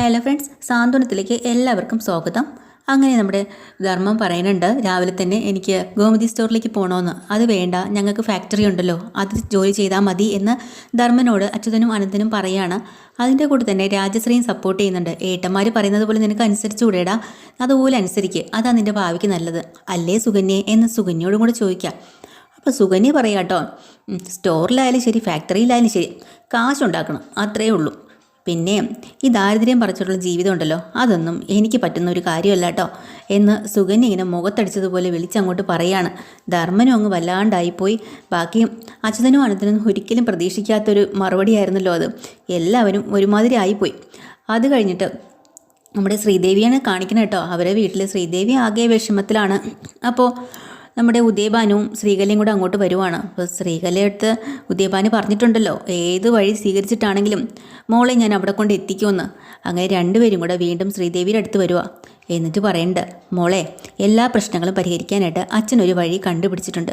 Hello friends സാന്ത്വനത്തിലേക്ക് എല്ലാവർക്കും സ്വാഗതം. അങ്ങനെ നമ്മുടെ ധർമ്മം പറയുന്നുണ്ട് രാവിലെ തന്നെ എനിക്ക് ഗോമതി സ്റ്റോറിലേക്ക് പോകണമെന്ന് അത് വേണ്ട ഞങ്ങൾക്ക് ഫാക്ടറി ഉണ്ടല്ലോ അത് ജോലി ചെയ്താൽ മതി എന്ന് ധർമ്മനോട് അച്യുതനും അനന്തനും പറയാണ്. അതിന്റെ കൂടെ തന്നെ രാജശ്രീയും സപ്പോർട്ട് ചെയ്യുന്നുണ്ട്. ഏട്ടന്മാർ പറയുന്നത് പോലെ നിനക്ക് അനുസരിച്ച് കൂടെടാ. അതുപോലെ അനുസരിക്ക്. അതാ നിന്റെ ഭാവിക്ക് നല്ലത്. അല്ലേ സുകന്യെ? എന്ന് സുകന്യോടും കൂടെ ചോദിക്കാം. അപ്പോൾ സുകന്യ പറയാട്ടോ "ഉം, സ്റ്റോറിലായാലും ശരി ഫാക്ടറിയിലായാലും ശരി കാശുണ്ടാക്കണം. അത്രയേ ഉള്ളൂ. പിന്നെ ഈ ദാരിദ്ര്യം പറിച്ചിട്ടുള്ള ജീവിതം ഉണ്ടല്ലോ അതൊന്നും എനിക്ക് പറ്റുന്ന ഒരു കാര്യമല്ല കേട്ടോ എന്ന് സുകന്യ ഇങ്ങനെ മുഖത്തടിച്ചതുപോലെ വിളിച്ചങ്ങോട്ട് പറയാണ്. ധർമ്മനും അങ്ങ് വല്ലാണ്ടായിപ്പോയി. ബാക്കി അച്യുതനും അനന്തനും ഒരിക്കലും പ്രതീക്ഷിക്കാത്തൊരു മറുപടിയായിരുന്നല്ലോ അത്. എല്ലാവരും ഒരുമാതിരി ആയിപ്പോയി. അത് കഴിഞ്ഞിട്ട് നമ്മുടെ ശ്രീദേവിയാണ് കാണിക്കുന്നത് കേട്ടോ. അവരെ വീട്ടിൽ ശ്രീദേവി ആകെ വിഷമത്തിലാണ്. അപ്പോൾ നമ്മുടെ ഉദയഭാനുവും ശ്രീകലയും കൂടെ അങ്ങോട്ട് വരുവാണ്. അപ്പോൾ ശ്രീകലയടുത്ത് ഉദയഭാന് പറഞ്ഞിട്ടുണ്ടല്ലോ ഏത് വഴി സ്വീകരിച്ചിട്ടാണെങ്കിലും മോളെ ഞാൻ അവിടെ കൊണ്ട് എത്തിക്കുമെന്ന്. അങ്ങനെ രണ്ടുപേരും കൂടെ വീണ്ടും ശ്രീദേവിയുടെ അടുത്ത് വരുക എന്നിട്ട് പറയുന്നുണ്ട് മോളെ എല്ലാ പ്രശ്നങ്ങളും പരിഹരിക്കാനായിട്ട് അച്ഛനൊരു വഴി കണ്ടുപിടിച്ചിട്ടുണ്ട്.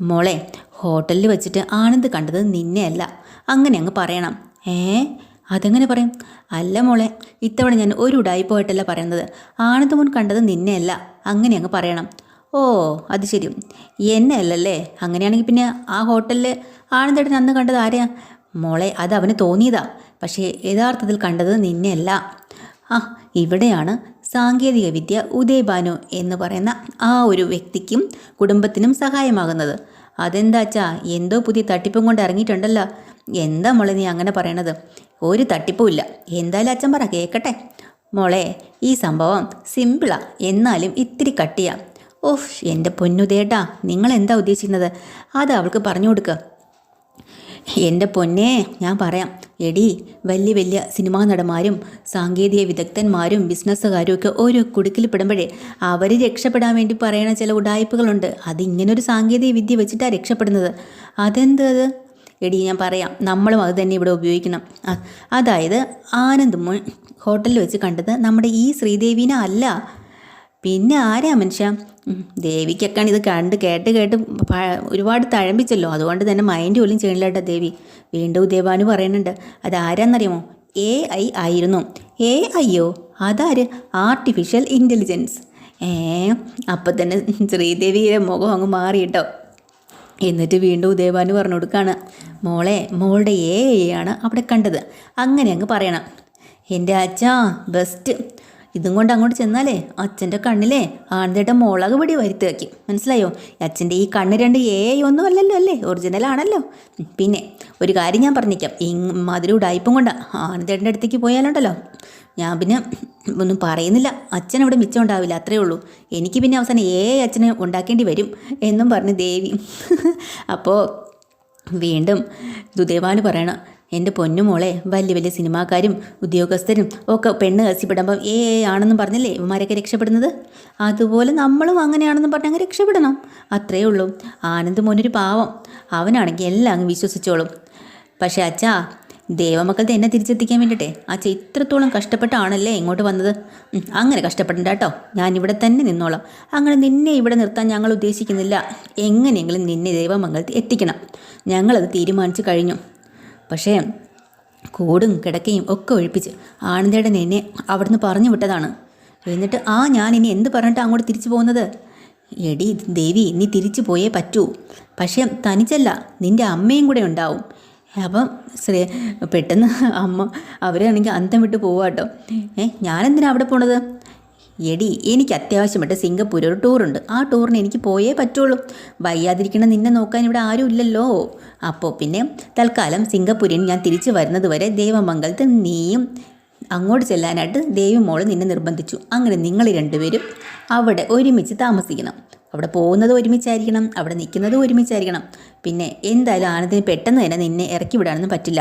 മോളെ ഹോട്ടലിൽ വെച്ചിട്ട് ആനന്ദ് കണ്ടത് നിന്നെയല്ല. അങ്ങനെ അങ്ങ് പറയണം. ഏ? അതെങ്ങനെ പറയും? അല്ല മോളെ ഇത്തവണ ഞാൻ ഒരു ഉടായിപ്പോയിട്ടല്ല പറയുന്നത്. ആനന്ദ് മുൻ കണ്ടത് നിന്നെയല്ല. അങ്ങനെ അങ്ങ് പറയണം. ഓ അത് ശരി. എന്നെ അല്ലല്ലേ അങ്ങനെയാണെങ്കിൽ പിന്നെ ആ ഹോട്ടലിൽ ആനന്ദേട്ടൻ അന്ന് കണ്ടത് ആരെയാ? മോളെ അത് അവന് തോന്നിയതാ. പക്ഷേ യഥാർത്ഥത്തിൽ കണ്ടത് നിന്നെയല്ല. ആ ഇവിടെയാണ് സാങ്കേതിക വിദ്യ ഉദയഭാനു എന്ന് പറയുന്ന ആ ഒരു വ്യക്തിക്കും കുടുംബത്തിനും സഹായമാകുന്നത്. അതെന്താച്ചാ എന്തോ പുതിയ തട്ടിപ്പും കൊണ്ട് ഇറങ്ങിയിട്ടുണ്ടല്ലോ. എന്താ മോളെ നീ അങ്ങനെ പറയണത്? ഒരു തട്ടിപ്പും ഇല്ല. എന്തായാലും അച്ഛൻ പറ കേൾക്കട്ടെ മോളെ ഈ സംഭവം സിമ്പിളാ. എന്നാലും ഇത്തിരി കട്ടിയാ. ഓഫ് എന്റെ പൊന്നുതേട്ടാ നിങ്ങൾ എന്താ ഉദ്ദേശിക്കുന്നത്? അത് അവൾക്ക് പറഞ്ഞു കൊടുക്കുക എന്റെ പൊന്നേ ഞാൻ പറയാം. എടി വലിയ വലിയ സിനിമാ നടന്മാരും സാങ്കേതിക വിദഗ്ധന്മാരും ബിസിനസ്സുകാരും ഒക്കെ ഒരു കുടുക്കിൽ പെടുമ്പോഴേ അവർ രക്ഷപ്പെടാൻ വേണ്ടി പറയണ ചില ഉടായ്പകളുണ്ട്. അത് ഇങ്ങനൊരു സാങ്കേതിക വിദ്യ വെച്ചിട്ടാണ് രക്ഷപ്പെടുന്നത്. അതെന്ത് അത്? എടി ഞാൻ പറയാം. നമ്മളും അത് തന്നെ ഇവിടെ ഉപയോഗിക്കണം. അതായത് ആനന്ദ് മുൻ ഹോട്ടലിൽ വെച്ച് കണ്ടത് നമ്മുടെ ഈ ശ്രീദേവിനെ അല്ല. പിന്നെ ആരാ മനുഷ്യ? ദേവിക്കൊക്കെയാണ് ഇത് കണ്ട് കേട്ട് കേട്ട് ഒരുപാട് തഴമ്പിച്ചല്ലോ. അതുകൊണ്ട് തന്നെ മൈൻഡ് പോലും ചെയ്യണില്ല കേട്ടോ ദേവി. വീണ്ടും ദേവാനു പറയുന്നുണ്ട് അത് ആരാന്നറിയുമോ എ ഐ ആയിരുന്നു എ ഐയോ അതാര്? ആർട്ടിഫിഷ്യൽ ഇന്റലിജൻസ് ഏ അപ്പം തന്നെ ശ്രീദേവിയുടെ മുഖം അങ്ങ് മാറി കേട്ടോ. എന്നിട്ട് വീണ്ടും ഉദയഭാനു പറഞ്ഞു കൊടുക്കുകയാണ് മോളെ മോളുടെ ഏ ആണ് അവിടെ കണ്ടത്. അങ്ങനെ അങ്ങ് പറയണം. എന്റെ അച്ഛാ ബെസ്റ്റ് ഇതും കൊണ്ട് അങ്ങോട്ട് ചെന്നാലേ അച്ഛന്റെ കണ്ണിലേ ആനന്ദേട്ട മുളക് പൊടി വരുത്തി വയ്ക്കും മനസ്സിലായോ? അച്ഛന്റെ ഈ കണ്ണ് രണ്ട് ഏ ഒന്നും അല്ലല്ലോ അല്ലേ? ഒറിജിനൽ ആണല്ലോ. പിന്നെ ഒരു കാര്യം ഞാൻ പറഞ്ഞേക്കാം. ഈ മധുര ഉടായ്പും കൊണ്ട് ആനന്ദേട്ടന്റെ അടുത്തേക്ക് പോയാലുണ്ടല്ലോ. ഞാൻ പിന്നെ ഒന്നും പറയുന്നില്ല. അച്ഛൻ അവിടെ മിച്ചം ഉണ്ടാവില്ല അത്രേ ഉള്ളൂ. എനിക്ക് പിന്നെ അവസാനം ഏ അച്ഛനെ ഉണ്ടാക്കേണ്ടി വരും എന്നും പറഞ്ഞ് ദേവി. അപ്പോൾ വീണ്ടും ദുദേവാന് പറയണം എന്റെ പൊന്നുമോളെ വലിയ വലിയ സിനിമാക്കാരും ഉദ്യോഗസ്ഥരും ഒക്കെ പെണ്ണ് കസിപ്പെടുമ്പം ഏ ആണെന്നും പറഞ്ഞല്ലേ ഇവന്മാരൊക്കെ രക്ഷപ്പെടുന്നത്? അതുപോലെ നമ്മളും അങ്ങനെയാണെന്നും പറഞ്ഞ് അങ്ങ് രക്ഷപ്പെടണം. അത്രയേ ഉള്ളൂ. ആനന്ദ് മോനൊരു പാവം. അവനാണെങ്കിൽ എല്ലാം അങ്ങ് വിശ്വസിച്ചോളും. പക്ഷേ അച്ഛാ ദേവമക്കളുടെ എന്നെ തിരിച്ചെത്തിക്കാൻ വേണ്ടിയിട്ടെ അച്ഛ ഇത്രത്തോളം കഷ്ടപ്പെട്ടാണല്ലേ ഇങ്ങോട്ട് വന്നത്? അങ്ങനെ കഷ്ടപ്പെടണ്ട കേട്ടോ. ഞാൻ ഇവിടെ തന്നെ നിന്നോളാം. അങ്ങനെ നിന്നെ ഇവിടെ നിർത്താൻ ഞങ്ങൾ ഉദ്ദേശിക്കുന്നില്ല. എങ്ങനെയെങ്കിലും നിന്നെ ദേവമംഗലത്തിൽ എത്തിക്കണം. ഞങ്ങളത് തീരുമാനിച്ചു കഴിഞ്ഞു. പക്ഷേ കൂടും കിടക്കയും ഒക്കെ ഒഴിപ്പിച്ച് ആനന്ദേടൻ എന്നെ അവിടുന്ന് പറഞ്ഞു വിട്ടതാണ്. എന്നിട്ട് ആ ഞാൻ ഇനി എന്ത് പറഞ്ഞിട്ട് അങ്ങോട്ട് തിരിച്ചു പോകുന്നത്? എടി ദേവി നീ തിരിച്ചു പോയേ പറ്റൂ. പക്ഷേ തനിച്ചല്ല നിന്റെ അമ്മയും കൂടെ ഉണ്ടാവും. അപ്പം ശ്രീ പെട്ടെന്ന് അമ്മ അവരാണെങ്കിൽ അന്തം വിട്ട് പോവാട്ടോ ഏഹ് ഏ ഞാനെന്തിനാ അവിടെ പോണത്? എടി എനിക്ക് അത്യാവശ്യമായിട്ട് സിംഗപ്പൂർ ഒരു ടൂറുണ്ട്. ആ ടൂറിന് എനിക്ക് പോയേ പറ്റുള്ളൂ. വയ്യാതിരിക്കണം നിന്നെ നോക്കാൻ ഇവിടെ ആരും ഇല്ലല്ലോ. അപ്പോൾ പിന്നെ തൽക്കാലം സിംഗപ്പൂരിൽ ഞാൻ തിരിച്ചു വരുന്നത് വരെ ദേവമംഗലത്ത് നീയും അങ്ങോട്ട് ചെല്ലാനായിട്ട് ദേവിമോൾ നിന്നെ നിർബന്ധിച്ചു. അങ്ങനെ നിങ്ങൾ രണ്ടുപേരും അവിടെ ഒരുമിച്ച് താമസിക്കണം. അവിടെ പോകുന്നത് ഒരുമിച്ചായിരിക്കണം അവിടെ നിൽക്കുന്നത് ഒരുമിച്ചായിരിക്കണം. പിന്നെ എന്തായാലും ആനന്ദിന് പെട്ടെന്ന് തന്നെ നിന്നെ ഇറക്കി വിടാനൊന്നും പറ്റില്ല.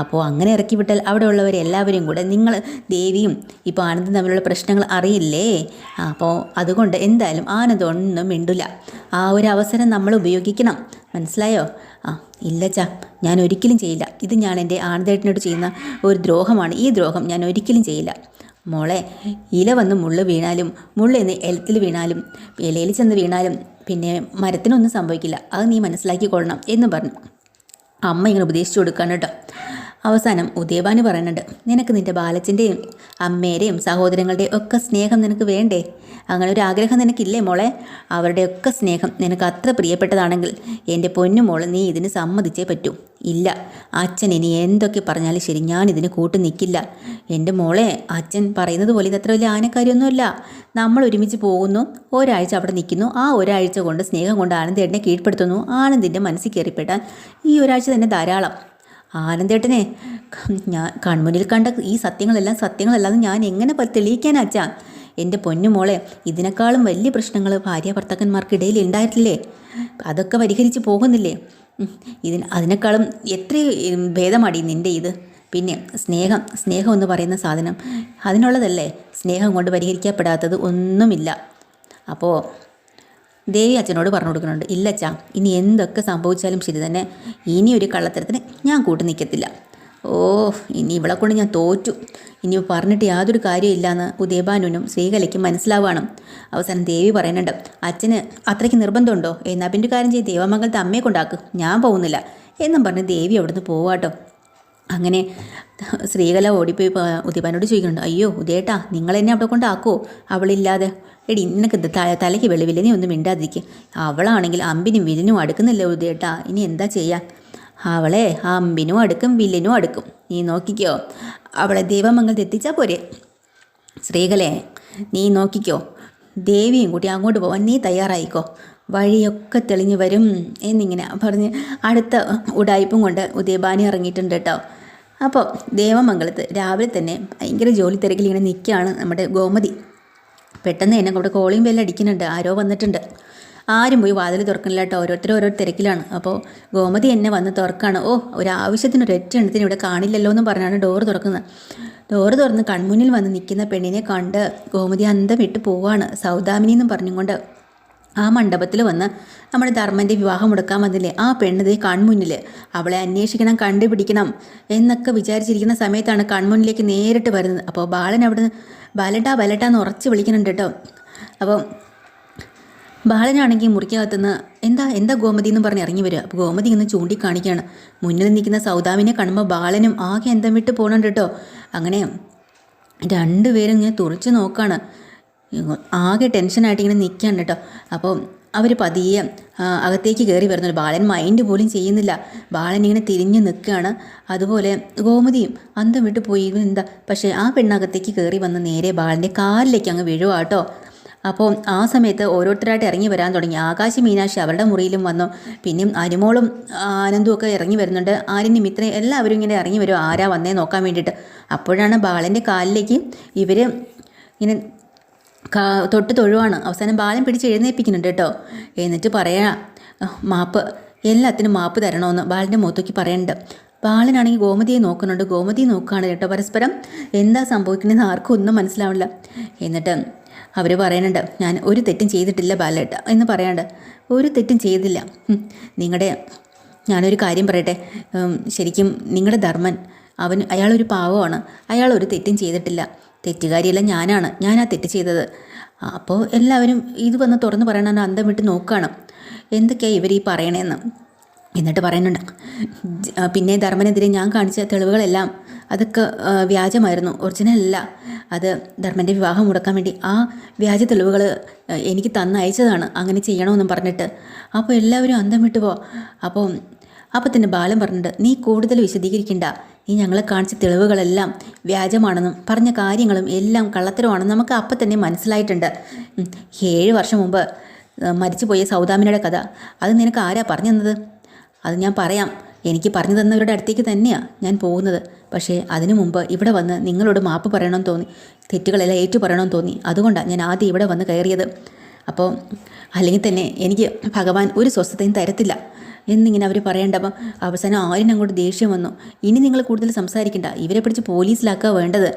അപ്പോൾ അങ്ങനെ ഇറക്കി വിട്ടാൽ അവിടെ ഉള്ളവരെല്ലാവരും കൂടെ നിങ്ങൾ ദേവിയും ഇപ്പോൾ ആനന്ദം തമ്മിലുള്ള പ്രശ്നങ്ങൾ അറിയില്ലേ? അപ്പോൾ അതുകൊണ്ട് എന്തായാലും ആനന്ദൊന്നും മിണ്ടില്ല ആ ഒരു അവസരം നമ്മൾ ഉപയോഗിക്കണം. മനസ്സിലായോ? ആ ഇല്ലച്ചാ ഞാൻ ഒരിക്കലും ചെയ്യില്ല. ഇത് ഞാൻ എന്റെ ആനന്ദേട്ടനോട് ചെയ്യുന്ന ഒരു ദ്രോഹമാണ്. ഈ ദ്രോഹം ഞാൻ ഒരിക്കലും ചെയ്യില്ല. മോളെ ഇല വന്ന് മുള്ള് വീണാലും മുള്ളെന്ന് എലത്തിൽ വീണാലും ഇലയിൽ ചെന്ന് വീണാലും പിന്നെ മരത്തിനൊന്നും സംഭവിക്കില്ല. അത് നീ മനസ്സിലാക്കിക്കൊള്ളണം എന്ന് പറഞ്ഞു. അമ്മ ഇങ്ങനെ ഉപദേശിച്ചു കൊടുക്കാൻ കേട്ടോ. അവസാനം ഉദയഭാനു പറയുന്നുണ്ട് നിനക്ക് നിന്റെ ബാലച്ചന്റെയും അമ്മേരെയും സഹോദരങ്ങളുടെയും ഒക്കെ സ്നേഹം നിനക്ക് വേണ്ടേ? അങ്ങനെ ഒരു ആഗ്രഹം നിനക്കില്ലേ മോളെ? അവരുടെയൊക്കെ സ്നേഹം നിനക്ക് അത്ര പ്രിയപ്പെട്ടതാണെങ്കിൽ എന്റെ പൊന്നുമോൾ നീ ഇതിന് സമ്മതിച്ചേ പറ്റൂ. ഇല്ല അച്ഛൻ ഇനി എന്തൊക്കെ പറഞ്ഞാലും ശരി ഞാൻ ഇതിന് കൂട്ടു നിൽക്കില്ല എന്റെ മോളെ അച്ഛൻ പറയുന്നത് പോലെ ഇത് അത്ര വലിയ ആനക്കാര്യമൊന്നുമില്ല നമ്മൾ ഒരുമിച്ച് പോകുന്നു ഒരാഴ്ച അവിടെ നിൽക്കുന്നു. ആ ഒരാഴ്ച കൊണ്ട് സ്നേഹം കൊണ്ട് ആനന്ദേട്ടനെ കീഴ്പ്പെടുത്തുന്നു. ആനന്ദിന്റെ മനസ്സിൽ കയറിപ്പെട്ടാൽ ഈ ഒരാഴ്ച തന്നെ ധാരാളം. ആനന്ദേട്ടനെ ഞാൻ കൺമുന്നിൽ കണ്ട ഈ സത്യങ്ങളെല്ലാം സത്യങ്ങളല്ലാതെ ഞാൻ എങ്ങനെ തെളിയിക്കാനാച്ചാ എന്റെ പൊന്നു മോളെ ഇതിനേക്കാളും വലിയ പ്രശ്നങ്ങൾ ഭാര്യ ഭർത്താക്കന്മാർക്കിടയിൽ ഉണ്ടായിട്ടില്ലേ അതൊക്കെ പരിഹരിച്ച് പോകുന്നില്ലേ? ഇതിന് അതിനേക്കാളും എത്ര ഭേദമാടി നിന്റെ ഇത്? പിന്നെ സ്നേഹം സ്നേഹം എന്ന് പറയുന്ന സാധനം അതിനുള്ളതല്ലേ? സ്നേഹം കൊണ്ട് പരിഹരിക്കപ്പെടാത്തത് ഒന്നുമില്ല. അപ്പോൾ ദേവി അച്ഛനോട് പറഞ്ഞു കൊടുക്കുന്നുണ്ട് ഇല്ല അച്ഛാ ഇനി എന്തൊക്കെ സംഭവിച്ചാലും ശരി തന്നെ. ഇനി ഒരു കള്ളത്തരത്തിന് ഞാൻ കൂട്ടു നിൽക്കത്തില്ല. ഓ ഇനി ഇവളെ കൊണ്ട് ഞാൻ തോറ്റു. ഇനി പറഞ്ഞിട്ട് യാതൊരു കാര്യമില്ലാന്ന് ഉദയഭാനുവിനും ശ്രീകലയ്ക്കും മനസ്സിലാവുകയാണ് അവസാനം ദേവി പറയുന്നുണ്ട് അച്ഛന് അത്രയ്ക്ക് നിർബന്ധമുണ്ടോ? എന്നാൽ പിന്നെ കാര്യം ചെയ്ത് ദേവമംഗലത്തെ അമ്മയെ കൊണ്ടാക്കും. ഞാൻ പോകുന്നില്ല. എന്നും പറഞ്ഞ് ദേവി അവിടുന്ന് പോവാട്ടോ. അങ്ങനെ ശ്രീകല ഓടിപ്പോയി ഉദയഭാനോട് ചോദിക്കുന്നുണ്ട് അയ്യോ ഉദയേട്ടാ നിങ്ങൾ എന്നെ അവിടെ കൊണ്ടാക്കുമോ അവളില്ലാതെ. എടി നിനക്ക് ഇത് ത- തലയ്ക്ക് വെളിവില്ല? നീ ഒന്നും മിണ്ടാതിരിക്കുക അവളാണെങ്കിൽ അമ്പിനും വില്ലിനും അടുക്കുന്നില്ല ഉദയേട്ടാ? ഇനി എന്താ ചെയ്യാ? അവളെ ആ അമ്പിനും അടുക്കും വില്ലിനും അടുക്കും. നീ നോക്കിക്കോ. അവളെ ദൈവമംഗലത്ത് എത്തിച്ചാൽ പോരെ. സ്ത്രീകളെ നീ നോക്കിക്കോ. ദേവിയും കൂട്ടി അങ്ങോട്ട് പോവാൻ നീ തയ്യാറായിക്കോ. വഴിയൊക്കെ തെളിഞ്ഞു വരും എന്നിങ്ങനെ പറഞ്ഞ് അടുത്ത ഉടായ്പും കൊണ്ട് ഉദയബാനി ഇറങ്ങിയിട്ടുണ്ട് കേട്ടോ. അപ്പോൾ ദേവമംഗലത്ത് രാവിലെ തന്നെ ഭയങ്കര ജോലി തിരക്കിൽ ഇങ്ങനെ നിൽക്കുകയാണ് നമ്മുടെ ഗോമതി. പെട്ടെന്ന് തന്നെ അവിടെ കോളിംഗ് ബെല്ല് അടിക്കുന്നുണ്ട്. ആരോ വന്നിട്ടുണ്ട്. ആരും പോയി വാതിൽ തുറക്കണില്ല കേട്ടോ. ഓരോരുത്തർ ഓരോ തിരക്കിലാണ്. അപ്പോൾ ഗോമതി എന്നെ വന്ന് തുറക്കാണ്. ഓ ഒരു ആവശ്യത്തിന് ഒരൊറ്റ എണ്ണത്തിന് ഇവിടെ കാണില്ലല്ലോ എന്ന് പറഞ്ഞാണ് ഡോറ് തുറക്കുന്നത്. ഡോറ് തുറന്ന് കൺമുന്നിൽ വന്ന് നിൽക്കുന്ന പെണ്ണിനെ കണ്ട് ഗോമതി അന്തം വിട്ട് പോവാണ്. സൗദാമിനി എന്നും പറഞ്ഞുകൊണ്ട് ആ മണ്ഡപത്തിൽ വന്ന് നമ്മുടെ ധർമ്മന്റെ വിവാഹം മുടക്കാൻ വന്നില്ലേ? ആ പെണ്ണിത് കൺമുന്നിൽ അവളെ അന്വേഷിക്കണം കണ്ടുപിടിക്കണം എന്നൊക്കെ വിചാരിച്ചിരിക്കുന്ന സമയത്താണ് കൺമുന്നിലേക്ക് നേരിട്ട് വരുന്നത്. അപ്പോൾ ബാലൻ അവിടെ ബാലട്ടാ ബാലട്ടാ എന്ന് ഉറച്ച് വിളിക്കുന്നുണ്ട് കേട്ടോ. അപ്പം ബാലനാണെങ്കിൽ മുറിക്കകത്തുനിന്ന് എന്താ എന്താ ഗോമതി എന്ന് പറഞ്ഞ് ഇറങ്ങി വരിക. അപ്പോൾ ഗോമതി ഇന്ന് ചൂണ്ടിക്കാണിക്കുകയാണ്. മുന്നിൽ നിൽക്കുന്ന സൗദാമിനെ കാണുമ്പോൾ ബാലനും ആകെ എന്തം വിട്ട് പോകണുണ്ട് കേട്ടോ. അങ്ങനെ രണ്ടുപേരും ഇങ്ങനെ തുറച്ച് നോക്കാണ്. ആകെ ടെൻഷനായിട്ട് ഇങ്ങനെ നിൽക്കുകയാണ് കേട്ടോ. അപ്പോൾ അവർ പതിയെ അകത്തേക്ക് കയറി വരുന്നുണ്ട് ബാലൻ മൈൻഡ് പോലും ചെയ്യുന്നില്ല. ബാലൻ ഇങ്ങനെ തിരിഞ്ഞ് നിൽക്കുകയാണ് അതുപോലെ ഗോമതിയും അന്തം വിട്ട് പോയി. എന്താ? പക്ഷേ ആ പെണ്ണകത്തേക്ക് കയറി വന്ന് നേരെ ബാലന്റെ കാലിലേക്ക് അങ്ങ് വീഴുക കേട്ടോ അപ്പോൾ ആ സമയത്ത് ഓരോരുത്തരായിട്ട് ഇറങ്ങി വരാൻ തുടങ്ങി. ആകാശ മീനാക്ഷി അവരുടെ മുറിയിലും വന്നു. പിന്നെയും അനുമോളും ആനന്ദും ഒക്കെ ഇറങ്ങി വരുന്നുണ്ട്. ആര്യനും ഇത്രയും എല്ലാവരും ഇങ്ങനെ ഇറങ്ങി വരും. ആരാ വന്നേ നോക്കാൻ വേണ്ടിയിട്ട്. അപ്പോഴാണ് ബാലന്റെ കാലിലേക്ക് ഇവർ ഇങ്ങനെ തൊട്ട് തൊഴുവാണ്. അവസാനം ബാലൻ പിടിച്ച് എഴുന്നേൽപ്പിക്കുന്നുണ്ട് കേട്ടോ. എന്നിട്ട് പറയാ "അഹ് മാപ്പ് എല്ലാത്തിനും മാപ്പ് തരണമെന്ന് ബാലന്റെ മുഖത്തേക്ക് പറയുന്നുണ്ട് ബാലനാണെങ്കിൽ ഗോമതിയെ നോക്കുന്നുണ്ട്. ഗോമതി നോക്കുകയാണ് കേട്ടോ പരസ്പരം. എന്താ സംഭവിക്കുന്നതെന്ന് ആർക്കും ഒന്നും മനസ്സിലാവില്ല എന്നിട്ട് അവർ പറയുന്നുണ്ട് ഞാൻ ഒരു തെറ്റും ചെയ്തിട്ടില്ല ബാലേട്ട എന്ന് പറയാണ്ട്. ഒരു തെറ്റും ചെയ്തില്ല. നിങ്ങളുടെ ഞാനൊരു കാര്യം പറയട്ടെ. ശരിക്കും നിങ്ങളുടെ ധർമ്മൻ അവൻ അയാളൊരു പാവമാണ്. അയാൾ ഒരു തെറ്റും ചെയ്തിട്ടില്ല. തെറ്റുകാരിയല്ല ഞാനാണ്. ഞാനാ തെറ്റ് ചെയ്തത്. അപ്പോൾ എല്ലാവരും ഇത് വന്ന് തുറന്ന് പറയണ അന്തം വിട്ട് നോക്കുകയാണ് എന്തൊക്കെയാണ് ഇവർ ഈ പറയണേന്ന്. എന്നിട്ട് പറയുന്നുണ്ട് പിന്നെ ധർമ്മനെതിരെ ഞാൻ കാണിച്ച തെളിവുകളെല്ലാം അതൊക്കെ വ്യാജമായിരുന്നു. ഒറിജിനൽ അല്ല. അത് ധർമ്മന്റെ വിവാഹം മുടക്കാൻ വേണ്ടി ആ വ്യാജ തെളിവുകൾ എനിക്ക് തന്നയച്ചതാണ്. അങ്ങനെ ചെയ്യണമെന്നും പറഞ്ഞിട്ട്. അപ്പോൾ എല്ലാവരും അന്തം വിട്ടു പോ. അപ്പോൾ അപ്പോൾ തന്നെ ബാലൻ പറഞ്ഞിട്ട് നീ കൂടുതൽ വിശദീകരിക്കണ്ട. നീ ഞങ്ങളെ കാണിച്ച തെളിവുകളെല്ലാം വ്യാജമാണെന്നും പറഞ്ഞ കാര്യങ്ങളും എല്ലാം കള്ളത്തരമാണെന്നും നമുക്ക് അപ്പം തന്നെ മനസ്സിലായിട്ടുണ്ട്. ഏഴ് വർഷം മുമ്പ് മരിച്ചുപോയ സൗദാമിനിയുടെ കഥ. അത് നിനക്ക് ആരാ പറഞ്ഞു തന്നത്? അത് ഞാൻ പറയാം. എനിക്ക് പറഞ്ഞു തന്നവരുടെ അടുത്തേക്ക് തന്നെയാണ് ഞാൻ പോകുന്നത്. പക്ഷേ അതിനു മുമ്പ് ഇവിടെ വന്ന് നിങ്ങളോട് മാപ്പ് പറയണമെന്ന് തോന്നി. തെറ്റുകളെല്ലാം ഏറ്റു പറയണമെന്ന് തോന്നി. അതുകൊണ്ടാണ് ഞാൻ ആദ്യം ഇവിടെ വന്ന് കയറിയത്. അപ്പോൾ അല്ലെങ്കിൽ തന്നെ എനിക്ക് ഭഗവാൻ ഒരു സ്വസ്ഥതയും തരത്തില്ല. എന്നിങ്ങനെ അവർ പറയേണ്ടപ്പം അവസാനം ആരും അങ്ങോട്ട് ദേഷ്യം വന്നു. ഇനി നിങ്ങൾ കൂടുതൽ സംസാരിക്കണ്ട. ഇവരെ പിടിച്ച് പോലീസിലാക്കുക വേണ്ടത്.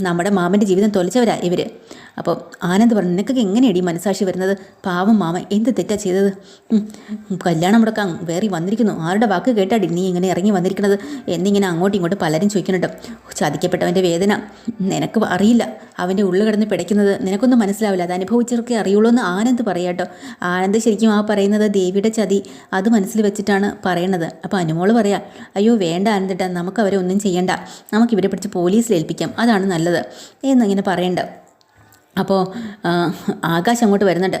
നമ്മുടെ മാമന്റെ ജീവിതം തൊലച്ചവരാ ഇവർ അപ്പോൾ ആനന്ദ് പറഞ്ഞു നിനക്കൊക്കെ എങ്ങനെയാണ് ഈ മനസാക്ഷി വരുന്നത്? പാവം മാമൻ എന്ത് തെറ്റാ ചെയ്തത്? കല്യാണം മുടക്കാൻ വേറെ വന്നിരിക്കുന്നു. ആരുടെ വാക്ക് കേട്ടാടി നീ ഇങ്ങനെ ഇറങ്ങി വന്നിരിക്കുന്നത്? എന്നിങ്ങനെ അങ്ങോട്ടും ഇങ്ങോട്ടും പലരും ചോദിക്കുന്നുണ്ട്. ചതിക്കപ്പെട്ടവന്റെ വേദന. നിനക്ക് അറിയില്ല. അവന്റെ ഉള്ളു കിടന്ന് പിടയ്ക്കുന്നത് നിനക്കൊന്നും മനസ്സിലാവില്ല. അത് അനുഭവിച്ചവർക്കേ അറിയുള്ളൂ എന്ന് ആനന്ദ് പറയാട്ടോ. ആനന്ദ് ശരിക്കും ആ പറയുന്നത് ദേവിയുടെ ചതി. അത് മനസ്സിൽ വെച്ചിട്ടാണ് പറയണത്. അപ്പോൾ അനുമോൾ പറയാ അയ്യോ വേണ്ട അനന്തിട്ട നമുക്ക് അവരെ ഒന്നും ചെയ്യണ്ട. നമുക്ക് ഇവരെ പിടിച്ച് പോലീസിൽ ഏൽപ്പിക്കാം. അതാണ് നല്ലത്. എന്നിങ്ങനെ പറയണ്ട. അപ്പോൾ ആകാശ് അങ്ങോട്ട് വരുന്നുണ്ട്.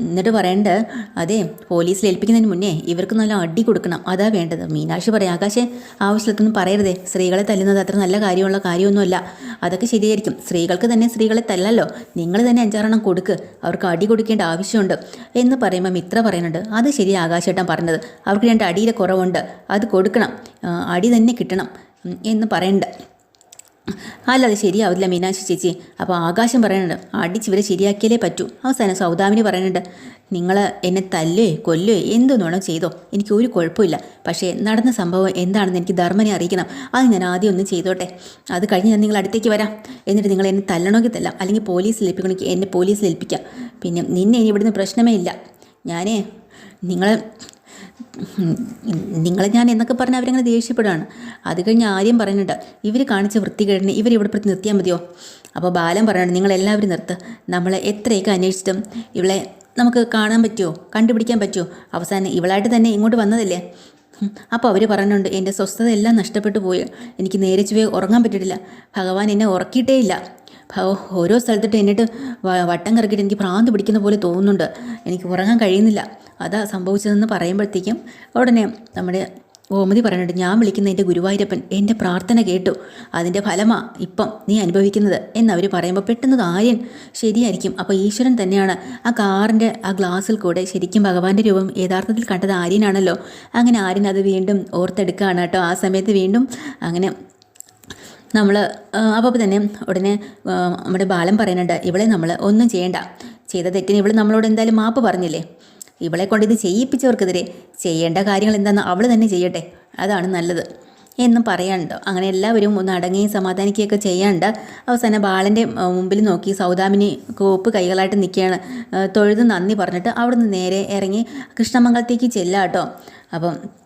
എന്നിട്ട് പറയണ്ട് അതെ പോലീസിൽ ഏൽപ്പിക്കുന്നതിന് മുന്നേ ഇവർക്ക് നല്ല അടി കൊടുക്കണം. അതാ വേണ്ടത്. മീനാക്ഷി പറയാം ആകാശെ ആവശ്യത്തിലൊന്നും പറയരുതേ. സ്ത്രീകളെ തല്ലുന്നത് അത്ര നല്ല കാര്യമുള്ള കാര്യമൊന്നുമല്ല. അതൊക്കെ ശരിയായിരിക്കും. സ്ത്രീകൾക്ക് തന്നെ സ്ത്രീകളെ തല്ലല്ലോ. നിങ്ങൾ തന്നെ അഞ്ചാറെണ്ണം കൊടുക്ക്. അവർക്ക് അടി കൊടുക്കേണ്ട ആവശ്യമുണ്ട് എന്ന് പറയുമ്പോൾ മിത്ര പറയുന്നുണ്ട്. അത് ശരി ആകാശേട്ടൻ പറഞ്ഞത്. അവർക്ക് രണ്ട് അടിയിലെ കുറവുണ്ട്. അത് കൊടുക്കണം. അടി തന്നെ കിട്ടണം എന്ന് പറയണ്ട് അല്ല അത് ശരിയാവില്ല മീനാക്ഷി ചേച്ചി. അപ്പോൾ ആകാശം പറയുന്നുണ്ട് അടിച്ച് ഇവരെ ശരിയാക്കിയാലേ പറ്റൂ. അവസാനം സൗദാമിനി പറയുന്നുണ്ട് നിങ്ങൾ എന്നെ തല്ലേ കൊല്ലേ എന്തോന്നോണോ ചെയ്തോ. എനിക്ക് ഒരു കുഴപ്പമില്ല. പക്ഷേ നടന്ന സംഭവം എന്താണെന്ന് എനിക്ക് ധർമ്മനെ അറിയിക്കണം. അത് ഞാൻ ആദ്യം ഒന്ന് ചെയ്തോട്ടെ. അത് കഴിഞ്ഞ് ഞാൻ നിങ്ങൾ അടുത്തേക്ക് വരാം. എന്നിട്ട് നിങ്ങൾ എന്നെ തല്ലണമെങ്കിൽ തല്ലാം. അല്ലെങ്കിൽ പോലീസിൽ ഏൽപ്പിക്കണമെങ്കിൽ എന്നെ പോലീസിൽ ഏൽപ്പിക്കാം. പിന്നെ നിന്നെ ഇനി ഇവിടുന്ന് പ്രശ്നമേ ഇല്ല. ഞാനേ നിങ്ങൾ നിങ്ങളെ ഞാൻ എന്നൊക്കെ പറഞ്ഞ് അവരങ്ങനെ ദേഷ്യപ്പെടുകയാണ് അത് കഴിഞ്ഞ് ആദ്യം പറയുന്നുണ്ട്. ഇവർ കാണിച്ച വൃത്തികേടിനെ ഇവർ ഇവിടെ പ്രതി നിർത്തിയാൽ മതിയോ? അപ്പോൾ ബാലൻ പറയുന്നുണ്ട് നിങ്ങൾ എല്ലാവരും നിർത്ത്. നമ്മളെ എത്രയൊക്കെ അന്വേഷിച്ചിട്ടും ഇവളെ നമുക്ക് കാണാൻ പറ്റുമോ കണ്ടുപിടിക്കാൻ പറ്റുമോ അവസാനം ഇവളായിട്ട് തന്നെ ഇങ്ങോട്ട് വന്നതല്ലേ? അപ്പോൾ അവർ പറഞ്ഞുണ്ട് എന്റെ സ്വസ്ഥത എല്ലാം നഷ്ടപ്പെട്ടു പോയി. എനിക്ക് നേരെ ചുവേ ഉറങ്ങാൻ പറ്റിയിട്ടില്ല. ഭഗവാൻ എന്നെ ഉറക്കിയിട്ടേ ഇല്ല ഓരോ സ്ഥലത്തിട്ട് എന്നിട്ട് വട്ടം കറക്കിയിട്ട് എനിക്ക് ഭ്രാന്ത് പിടിക്കുന്ന പോലെ തോന്നുന്നുണ്ട്. എനിക്ക് ഉറങ്ങാൻ കഴിയുന്നില്ല. അതാ സംഭവിച്ചതെന്ന് പറയുമ്പോഴത്തേക്കും ഉടനെ നമ്മുടെ ഗോമതി പറഞ്ഞിട്ട് ഞാൻ വിളിക്കുന്ന എന്റെ ഗുരുവായൂരപ്പൻ എന്റെ പ്രാർത്ഥന കേട്ടു. അതിന്റെ ഫലമാ ഇപ്പം നീ അനുഭവിക്കുന്നത്. എന്നവർ പറയുമ്പോൾ പെട്ടെന്ന് ആര്യൻ ശരിയായിരിക്കും. അപ്പോൾ ഈശ്വരൻ തന്നെയാണ് ആ കാറിന്റെ ആ ഗ്ലാസ്സിൽ കൂടെ ശരിക്കും ഭഗവാന്റെ രൂപം യഥാർത്ഥത്തിൽ കണ്ടത് ആര്യനാണല്ലോ. അങ്ങനെ ആര്യൻ അത് വീണ്ടും ഓർത്തെടുക്കുകയാണ് കേട്ടോ. ആ സമയത്ത് വീണ്ടും അങ്ങനെ നമ്മൾ അപ്പോൾ തന്നെ ഉടനെ നമ്മുടെ ബാലൻ പറയുന്നുണ്ട് ഇവളെ നമ്മൾ ഒന്നും ചെയ്യണ്ട. ചെയ്ത തെറ്റിന് ഇവൾ നമ്മളോട് എന്തായാലും മാപ്പ് പറഞ്ഞില്ലേ? ഇവളെ കൊണ്ട് ഇത് ചെയ്യിപ്പിച്ചവർക്കെതിരെ ചെയ്യേണ്ട കാര്യങ്ങൾ എന്താണെന്ന് അവൾ തന്നെ ചെയ്യട്ടെ. അതാണ് നല്ലത്. എന്നും പറയാനുണ്ട്. അങ്ങനെ എല്ലാവരും ഒന്ന് അടങ്ങുകയും സമാധാനിക്കുകയൊക്കെ ചെയ്യാണ്ട് അവസാനം ബാലന്റെ മുമ്പിൽ നോക്കി സൗദാമിനി കോപ്പ് കൈകളായിട്ട് നിൽക്കുകയാണ്. തൊഴുത് നന്ദി പറഞ്ഞിട്ട് അവിടുന്ന് നേരെ ഇറങ്ങി കൃഷ്ണമംഗലത്തേക്ക് ചെല്ലാം കേട്ടോ അപ്പം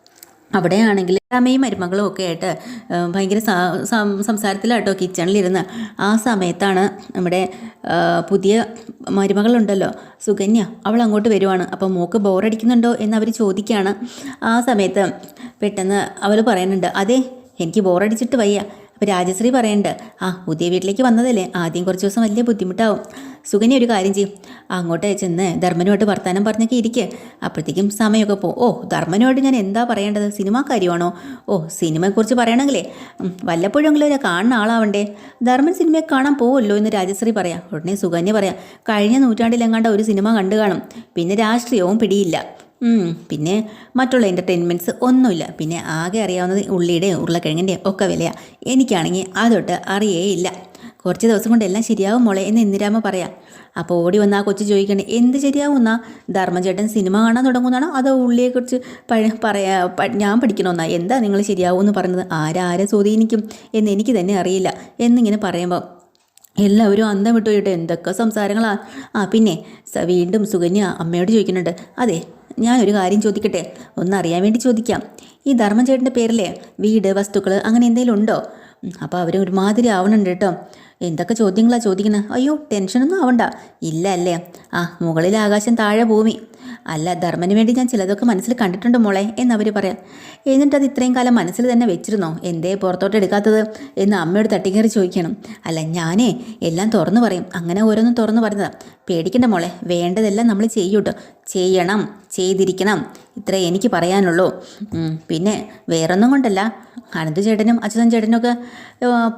അവിടെയാണെങ്കിൽ അമ്മയും മരുമകളും ഒക്കെ ആയിട്ട് ഭയങ്കര സംസാരത്തിലാട്ടോ കിച്ചണിലിരുന്ന്. ആ സമയത്താണ് നമ്മുടെ പുതിയ മരുമകളുണ്ടല്ലോ സുകന്യ അവൾ അങ്ങോട്ട് വരുവാണ്. അപ്പോൾ മോക്ക് ബോറടിക്കുന്നുണ്ടോ എന്ന് അവർ ചോദിക്കുകയാണ് ആ സമയത്ത് പെട്ടെന്ന് അവൾ പറയുന്നുണ്ട് അതെ എനിക്ക് ബോറടിച്ചിട്ട് വയ്യ. അപ്പോൾ രാജശ്രീ പറയുന്നുണ്ട് ആ പുതിയ വീട്ടിലേക്ക് വന്നതല്ലേ ആദ്യം കുറച്ച് ദിവസം വലിയ ബുദ്ധിമുട്ടാവും. സുകന്യ ഒരു കാര്യം ചെയ്യും. അങ്ങോട്ട് ചെന്ന് ധർമ്മനുമായിട്ട് വർത്തമാനം പറഞ്ഞൊക്കെ ഇരിക്കുക അപ്പോഴത്തേക്കും സമയമൊക്കെ പോകും ഓ ധർമ്മനുമായിട്ട് ഞാൻ എന്താ പറയേണ്ടത്? സിനിമാ കാര്യമാണോ? ഓ സിനിമയെക്കുറിച്ച് പറയണമെങ്കിലേ. വല്ലപ്പോഴും വല്ലപ്പോഴെങ്കിലും ഒരു കാണുന്ന ആളാവണ്ടേ. ധർമ്മൻ സിനിമയെ കാണാൻ പോവല്ലോ എന്ന് രാജശ്രീ പറയാം. ഉടനെ സുകന്യ പറയാം കഴിഞ്ഞ നൂറ്റാണ്ടിലെങ്ങാണ്ട് ഒരു സിനിമ കണ്ടു കാണും. പിന്നെ രാഷ്ട്രീയവും പിടിയില്ല. പിന്നെ മറ്റുള്ള എന്റർടൈൻമെന്റ്സ് ഒന്നുമില്ല. പിന്നെ ആകെ അറിയാവുന്നത് ഉള്ളിയുടെയും ഉരുളക്കിഴങ്ങിന്റെയും ഒക്കെ വിലയാണ് എനിക്കാണെങ്കിൽ അതൊട്ട് അറിയേയില്ല. കുറച്ച് ദിവസം കൊണ്ട് എല്ലാം ശരിയാവും മോളെ എന്ന് ഇന്ദിരാമ്മ പറയാം. അപ്പോൾ ഓടി വന്ന ആ കൊച്ചു ചോദിക്കണേ എന്ത് ശരിയാവുന്ന ധർമ്മചേട്ടൻ സിനിമ കാണാൻ തുടങ്ങുന്നതാണോ? അതോ ഉള്ളിയെക്കുറിച്ച് പറയാ ഞാൻ പഠിക്കണമെന്നാ എന്താ നിങ്ങൾ ശരിയാവും എന്ന് പറഞ്ഞത്? ആരാരെ സ്വാധീനിക്കും എന്ന് എനിക്ക് തന്നെ അറിയില്ല എന്നിങ്ങനെ പറയുമ്പോൾ എല്ലാവരും അന്തം വിട്ടു പോയിട്ട് എന്തൊക്കെ സംസാരങ്ങളാ. ആ പിന്നെ സ- വീണ്ടും സുകന്യ അമ്മയോട് ചോദിക്കുന്നുണ്ട് അതെ ഞാനൊരു കാര്യം ചോദിക്കട്ടെ? ഒന്നറിയാൻ വേണ്ടി ചോദിക്കാം. ഈ ധർമ്മചേട്ടന്റെ പേരിലെ വീട് വസ്തുക്കൾ അങ്ങനെ എന്തെങ്കിലും ഉണ്ടോ? അപ്പോൾ അവർ ഒരുമാതിരി ആവണുണ്ട് കേട്ടോ. എന്തൊക്കെ ചോദ്യങ്ങളാണ് ചോദിക്കുന്നത് അയ്യോ ടെൻഷനൊന്നും ആവണ്ട. ഇല്ല അല്ലേ? ആ മുകളിൽ ആകാശം താഴെ ഭൂമി. അല്ല ധർമ്മന് വേണ്ടി ഞാൻ ചിലതൊക്കെ മനസ്സിൽ കണ്ടിട്ടുണ്ട് മോളെ എന്നവർ പറയാം. എന്നിട്ട് ഇത്രയും കാലം മനസ്സിൽ തന്നെ വെച്ചിരുന്നോ? എന്തേ പുറത്തോട്ട് എടുക്കാത്തത്? എന്ന് അമ്മയോട് തട്ടിക്കയറി ചോദിക്കണം. അല്ല ഞാനേ എല്ലാം തുറന്നു പറയും. അങ്ങനെ ഓരോന്നും തുറന്നു പറഞ്ഞതാണ് പേടിക്കണ്ട മോളെ വേണ്ടതെല്ലാം നമ്മൾ ചെയ്യൂട്ടോ. ചെയ്യണം ചെയ്തിരിക്കണം. ഇത്രേ എനിക്ക് പറയാനുള്ളൂ. പിന്നെ വേറൊന്നും കൊണ്ടല്ല. അനന്ത് ചേട്ടനും അച്യുതൻ ചേട്ടനും ഒക്കെ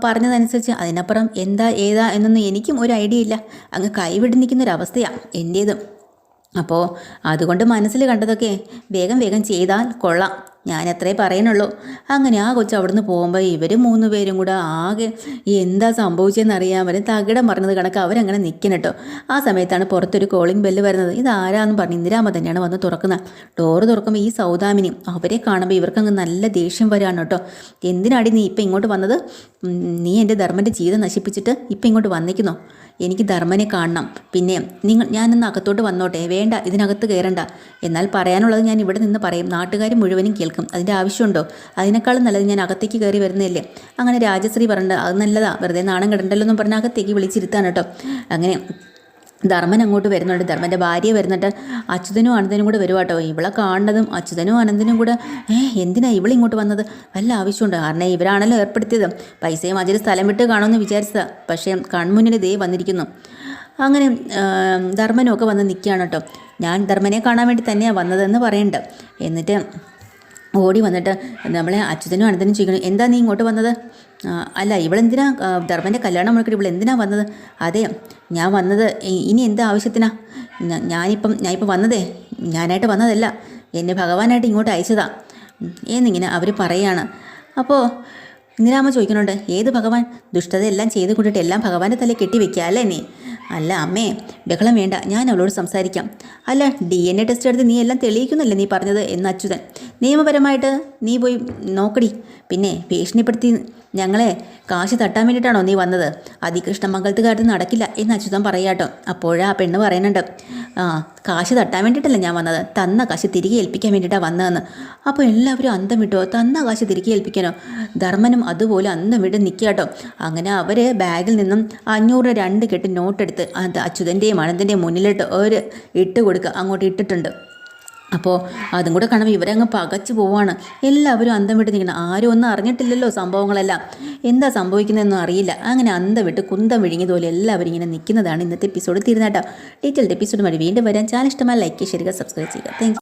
പറഞ്ഞതനുസരിച്ച് അതിനപ്പുറം ഏതാ എന്നൊന്നും എനിക്കും ഒരു ഐഡിയ ഇല്ല. അങ്ങ് കൈവിട്ട് നിൽക്കുന്നൊരവസ്ഥയാണ് എന്റേതും അപ്പോൾ അതുകൊണ്ട് മനസ്സിൽ കണ്ടതൊക്കെ വേഗം വേഗം ചെയ്താൽ കൊള്ളാം. ഞാൻ അത്രേ പറയുന്നുള്ളൂ അങ്ങനെ ആ കൊച്ചു അവിടുന്ന് പോകുമ്പോൾ ഇവർ മൂന്ന് പേരും കൂടെ ആകെ എന്താ സംഭവിച്ചതെന്നറിയാൻ വരെ തകിടം പറഞ്ഞത് കണക്ക് അവരങ്ങനെ നിൽക്കണം കേട്ടോ ആ സമയത്താണ് പുറത്തൊരു കോളിംഗ് ബെല്ല് വരുന്നത്. ഇത് ആരാന്ന് പറഞ്ഞ് ഇന്ദിരാമ തന്നെയാണ് വന്ന് തുറക്കുന്നത് ഡോറ് തുറക്കുമ്പോൾ ഈ സൗദാമിനി അവരെ കാണുമ്പോൾ ഇവർക്കങ്ങ് നല്ല ദേഷ്യം വരാണ് കേട്ടോ എന്തിനാടി നീ ഇപ്പം ഇങ്ങോട്ട് വന്നത്? നീ എന്റെ ധർമ്മന്റെ ജീവിതം നശിപ്പിച്ചിട്ട് ഇപ്പം ഇങ്ങോട്ട് വന്നിക്കുന്നോ? എനിക്ക് ധർമ്മനെ കാണണം. പിന്നെ നിങ്ങൾ ഞാനൊന്ന് അകത്തോട്ട് വന്നോട്ടെ. വേണ്ട ഇതിനകത്ത് കയറണ്ട. എന്നാൽ പറയാനുള്ളത് ഞാൻ ഇവിടെ നിന്ന് പറയും. നാട്ടുകാർ മുഴുവനും കേൾക്കും. അതിന്റെ ആവശ്യമുണ്ടോ? അതിനേക്കാളും നല്ലത് ഞാൻ അകത്തേക്ക് കയറി വരുന്നില്ലേ അങ്ങനെ രാജശ്രീ പറഞ്ഞിട്ട് അത് നല്ലതാ. വെറുതെ നാണം കിടണ്ടല്ലോ എന്നും പറഞ്ഞ് അകത്തേക്ക് വിളിച്ചിരുത്താണ് കേട്ടോ. അങ്ങനെ ധർമ്മൻ അങ്ങോട്ട് വരുന്നുണ്ട്. ധർമ്മന്റെ ഭാര്യ വരുന്നിട്ട് അച്യുതനും അനന്തനും കൂടെ വരുവാട്ടോ. ഇവളെ കാണുന്നതും അച്യുതനും അനന്തനും കൂടെ ഏ എന്തിനാ ഇവളിങ്ങോട്ട് വന്നത്? വല്ല ആവശ്യമുണ്ട്. കാരണം ഇവരാണല്ലോ ഏർപ്പെടുത്തിയത്. പൈസയും അതിൽ സ്ഥലം വിട്ട് കാണുമെന്ന് വിചാരിച്ചതാ. പക്ഷേ കൺമുന്നിൽ ദേ വന്നിരിക്കുന്നു. അങ്ങനെ ധർമ്മനും ഒക്കെ വന്ന് നിൽക്കുകയാണ് കേട്ടോ. ഞാൻ ധർമ്മനെ കാണാൻ വേണ്ടി തന്നെയാണ് വന്നതെന്ന് പറയുന്നുണ്ട്. എന്നിട്ട് ഓടി വന്നിട്ട് നമ്മളെ അച്യുതനും അനന്തനും ചോദിക്കണം എന്താ നീ ഇങ്ങോട്ട് വന്നത്? അല്ല ഇവളെന്തിനാ ധർമ്മന്റെ കല്യാണം മുഴക്കിട്ട് ഇവൾ എന്തിനാ വന്നത്? അതെ ഞാൻ വന്നത് ഇനി എന്താ ആവശ്യത്തിനാ? ഞാനിപ്പം ഞാനിപ്പം വന്നതേ ഞാനായിട്ട് വന്നതല്ല എന്നെ ഭഗവാനായിട്ട് ഇങ്ങോട്ട് അയച്ചതാ. എന്നിങ്ങനെ അവർ പറയാണ്. അപ്പോൾ ഇന്ദിരാമ ചോദിക്കുന്നുണ്ട് ഏത് ഭഗവാൻ? ദുഷ്ടതയെല്ലാം ചെയ്ത് കൊണ്ടിട്ട് എല്ലാം ഭഗവാന്റെ തലയിൽ കെട്ടി വെക്കുക അല്ലേ നീ? അല്ല അമ്മേ ബഹളം വേണ്ട. ഞാൻ അവളോട് സംസാരിക്കാം. അല്ല ഡി എൻ എ ടെസ്റ്റ് എടുത്ത് നീ എല്ലാം തെളിയിക്കുന്നല്ലേ നീ പറഞ്ഞത് എന്ന് അച്യുതൻ. നിയമപരമായിട്ട് നീ പോയി നോക്കടി. പിന്നെ ഭീഷണിപ്പെടുത്തി ഞങ്ങളെ കാശ് തട്ടാൻ വേണ്ടിയിട്ടാണോ നീ വന്നത്? അതികൃഷ്ണ മംഗലത്തുകാരത്ത് നടക്കില്ല എന്ന് അച്യുതൻ പറയാട്ടോ. അപ്പോഴാ ആ പെണ്ണ് പറയുന്നുണ്ട് ആ കാശ് തട്ടാൻ വേണ്ടിയിട്ടല്ല ഞാൻ വന്നത്? തന്ന കാശ് തിരികെ ഏൽപ്പിക്കാൻ വേണ്ടിയിട്ടാണ് വന്നതെന്ന്. അപ്പോൾ എല്ലാവരും അന്തം വിട്ടോ തന്ന കാശ് തിരികെ ഏൽപ്പിക്കാനോ? ധർമ്മനും അതുപോലെ അന്തം വിട്ട് നിൽക്കാട്ടോ. അങ്ങനെ അവർ ബാഗിൽ നിന്നും അഞ്ഞൂറ് രണ്ട് കെട്ട് നോട്ടെടുത്ത് അത് അച്യുതന്റെയും അനന്തന്റെയും മുന്നിലിട്ട് ഒരു ഇട്ട് കൊടുക്കുക അങ്ങോട്ട് ഇട്ടിട്ടുണ്ട്. അപ്പോൾ അതും കൂടെ കാണുമ്പോൾ ഇവരങ്ങ് പകച്ചു പോവാണ്. എല്ലാവരും അന്തം വിട്ട് നിൽക്കണം ആരും ഒന്നും അറിഞ്ഞിട്ടില്ലല്ലോ സംഭവങ്ങളെല്ലാം. എന്താ സംഭവിക്കുന്നതെന്നും അറിയില്ല. അങ്ങനെ അന്തം വിട്ട് കുന്തം വിഴുങ്ങിയതുപോലെ എല്ലാവരും ഇങ്ങനെ നിൽക്കുന്നതാണ് ഇന്നത്തെ എപ്പിസോഡ് തീരുന്നേട്ടോ ഡീറ്റെയിൽഡ് എപ്പിസോഡ് വഴി വീണ്ടും വരാൻ ചാനൽ ഇഷ്ടമായി ലൈക്ക് ചെയ്യുക സബ്സ്ക്രൈബ് ചെയ്യുക. താങ്ക്